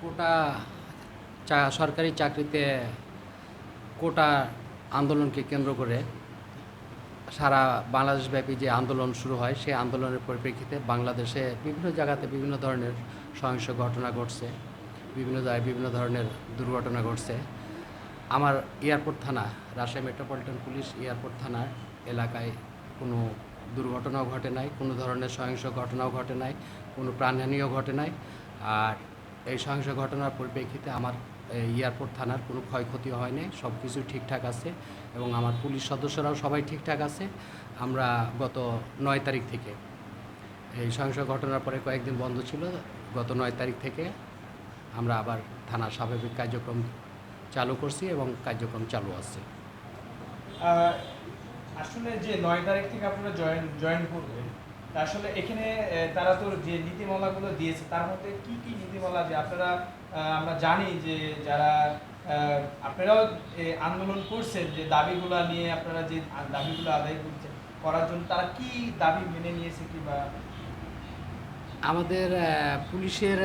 কোটা সরকারি চাকরিতে কোটা আন্দোলনকে কেন্দ্র করে সারা বাংলাদেশব্যাপী যে আন্দোলন শুরু হয়, সেই আন্দোলনের পরিপ্রেক্ষিতে বাংলাদেশে বিভিন্ন জায়গাতে বিভিন্ন ধরনের সহিংস ঘটনা ঘটছে, বিভিন্ন জায়গায় বিভিন্ন ধরনের দুর্ঘটনা ঘটছে। আমার এয়ারপোর্ট থানা, রাজশাহী মেট্রোপলিটন পুলিশ এয়ারপোর্ট থানার এলাকায় কোনো দুর্ঘটনাও ঘটে নাই, কোনো ধরনের সহিংস ঘটনাও ঘটে নাই, কোনো প্রাণহানিও ঘটে নাই। আর এই সহিংস ঘটনার পরিপ্রেক্ষিতে আমার এয়ারপোর্ট থানার কোনো ক্ষয়ক্ষতি হয়নি সব কিছু ঠিকঠাক আছে এবং আমার পুলিশ সদস্যরাও সবাই ঠিকঠাক আছে। আমরা গত নয় তারিখ থেকে, এই সহিংস ঘটনার পরে কয়েকদিন বন্ধ ছিল, গত নয় তারিখ থেকে আমরা আবার থানার স্বাভাবিক কার্যক্রম চালু করছি এবং কার্যক্রম চালু আছে। আসলে যে নয় তারিখ থেকে আপনারা জয়েন জয়েন করবেন আসলে এখানে তারা তো যে নীতিমালাগুলো দিয়েছে, তার মধ্যে কি কি নীতিমালা যে আপনারা আমরা জানি যে যারা আপনারাও আন্দোলন করছেন, যে দাবিগুলো নিয়ে আপনারা যে দাবিগুলো আদায় করছেন, করার জন্য তারা কি দাবি মেনে নিয়েছে কি বা? আমাদের পুলিশের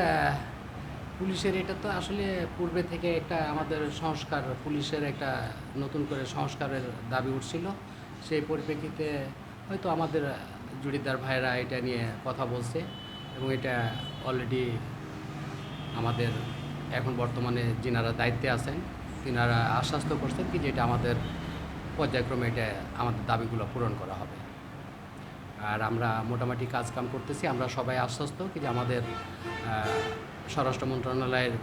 পুলিশের এটা তো আসলে পূর্বে থেকে একটা আমাদের সংস্কার, পুলিশের একটা নতুন করে সংস্কারের দাবি উঠছিল। সেই পরিপ্রেক্ষিতে হয়তো আমাদের জুড়িদার ভাইরা এটা নিয়ে কথা বলছে এবং এটা অলরেডি আমাদের এখন বর্তমানে যিনারা দায়িত্বে আছেন, তিনারা আশ্বস্ত করছেন কি যেটা আমাদের পর্যায়ক্রমে এটা আমাদের দাবিগুলো পূরণ করা হবে। আর আমরা মোটামুটি কাজ কাম করতেছি, আমরা সবাই আশ্বস্ত কি যে আমাদের স্বরাষ্ট্র মন্ত্রণালয়ের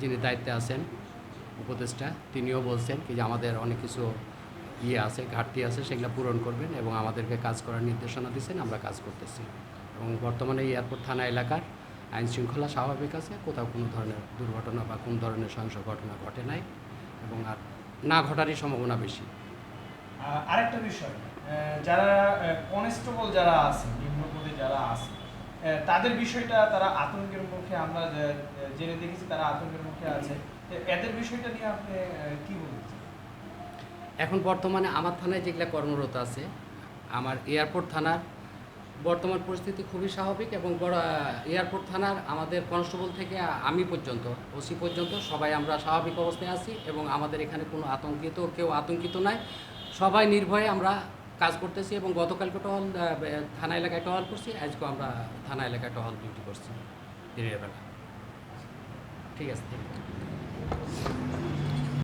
যিনি দায়িত্বে আছেন, উপদেষ্টা, তিনিও বলছেন কি যে আমাদের অনেক কিছু ইয়ে আছে, ঘাটতি আছে, সেগুলো পূরণ করবেন এবং আমাদেরকে কাজ করার নির্দেশনা দিচ্ছেন, আমরা কাজ করতেছি। এবং বর্তমানে এয়ারপোর্ট থানা এলাকার আইন শৃঙ্খলা স্বাভাবিক আছে, কোথাও কোনো ধরনের দুর্ঘটনা বা কোনো ধরনের সহিংস ঘটনা ঘটে নাই এবং আর না ঘটারই সম্ভাবনা বেশি। আরেকটা বিষয় যারা কনস্টেবল যারা আছে নিম্ন পদে যারা আছে তাদের বিষয়টা তারা আতঙ্কের মুখে, আমরা জেনে দেখেছি তারা আতঙ্কের মুখে আছে। এদের বিষয়টা নিয়ে আপনি কি বলছেন এখন বর্তমানে আমার থানায় যেগুলো কর্মরত আছে, আমার এয়ারপোর্ট থানার বর্তমান পরিস্থিতি খুবই স্বাভাবিক এবং এয়ারপোর্ট থানার আমাদের কনস্টেবল থেকে আমি পর্যন্ত, ওসি পর্যন্ত সবাই আমরা স্বাভাবিক অবস্থায় আছি এবং আমাদের এখানে কোনো আতঙ্কিত, কেউ আতঙ্কিত নাই। সবাই নির্ভয়ে আমরা কাজ করতেছি এবং গতকালকে টহল থানা এলাকায় টহল করছি আজকেও আমরা থানা এলাকায় টহল ডিউটি করছি দিনের বেলা। ঠিক আছে।